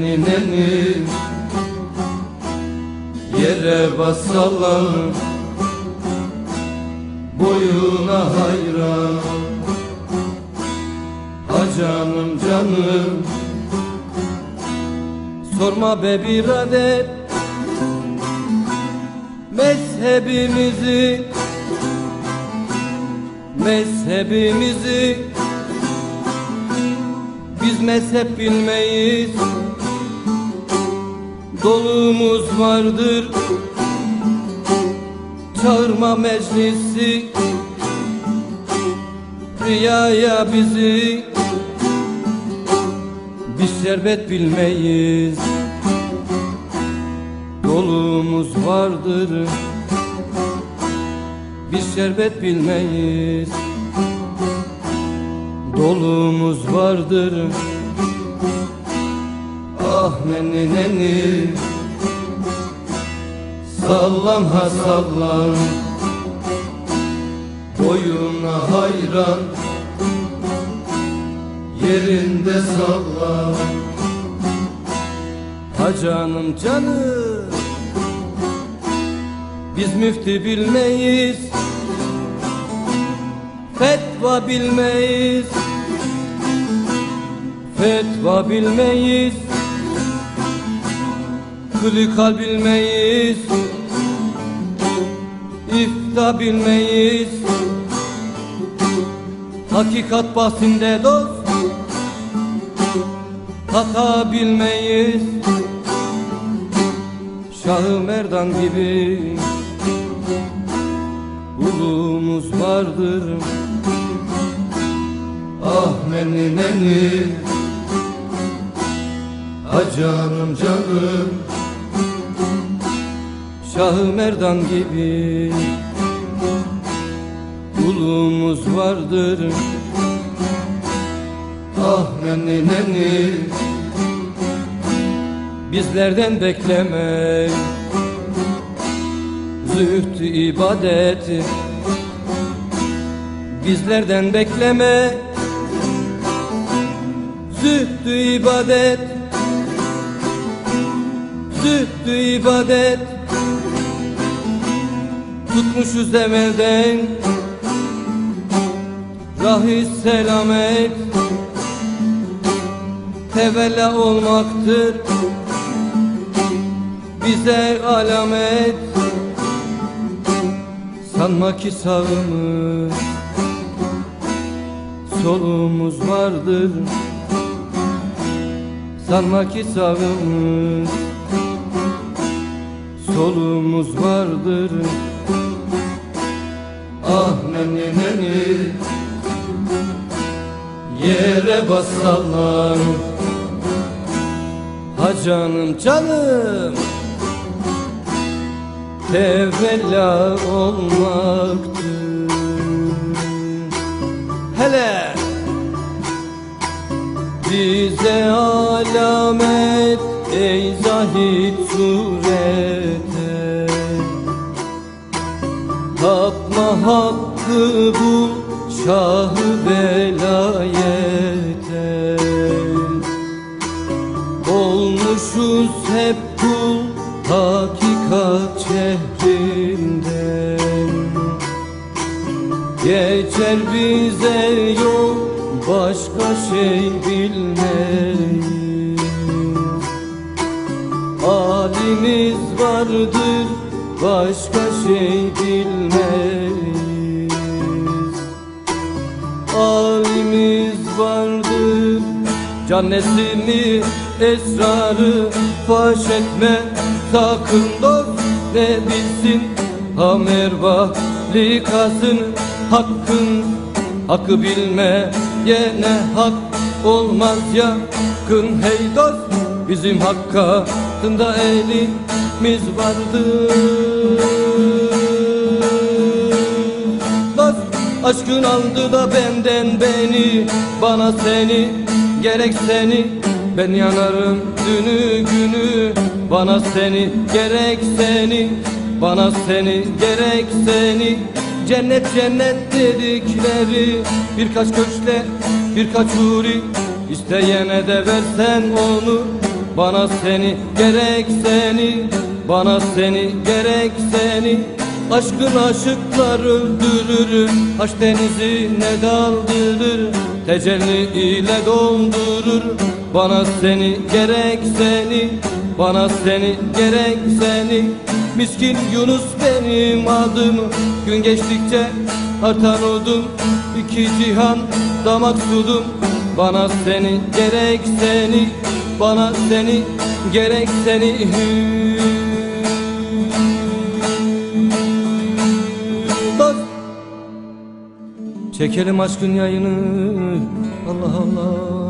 neni neni? Yere basalım Boyuna hayran. Ha canım canım. Sorma be birader. Mezhebimizi Mezhebimizi. Biz mezhep bilmeyiz Dolumuz vardır. Çağırma meclisi. Rüyaya bizi. Biz şerbet bilmeyiz. Dolumuz vardır. Biz şerbet bilmeyiz. Dolumuz vardır Ah neni neni Sallan ha sallan Boyuna hayran Yerinde sallan. Ha canım canım Biz müftü bilmeyiz Fetva bilmeyiz Fetva bilmeyiz Klikal bilmeyiz İfta bilmeyiz. Hakikat bahsinde dost. Hata bilmeyiz. Şahı Merdan gibi Ulumuz vardır. Ah neni neni Ah canım canım Şahı Merdan gibi. Ulumuz vardır. Ah neni neni. Bizlerden bekleme. Zühdü ibadet. Bizlerden bekleme. Zühdü ibadet. Zühdü ibadet Tutmuşuz emelden Rahis selamet Tevella olmaktır. Bize alamet. Sanma ki sağımız Solumuz vardır. Sanma ki sağımız Solumuz vardır Yere basalım Ha canım canım. Tevella olmaktır Hele. Bize alamet ey zahid surete. Tapma hakkı bul şahı belayete Geçer bize yok başka şey bilmeyiz. Halimiz vardır başka şey bilmeyiz. Halimiz vardır Cannetini esrarı faş etme. Sakın dost ne bilsin Hamerva likasını Hakkın hakkı bilme Yine hak olmaz yakın. Hey dost bizim hakkında elimiz vardır. Aşkın aldı da benden beni Bana seni gerek seni. Ben yanarım dünü günü Bana seni gerek seni. Bana seni gerek seni Cennet cennet dedikleri Birkaç köşkle birkaç huri İsteyene de versen onu Bana seni gerek seni Bana seni gerek seni. Aşkın aşıklar öldürür Aşk denizi ne daldırır Tecelli ile doldurur Bana seni gerek seni Bana seni gerek seni. Miskin Yunus benim adım Gün geçtikçe artan odum İki cihan damak sudum. Bana seni gerek seni Bana seni gerek seni. Dost Çekelim aşkın yayını Allah Allah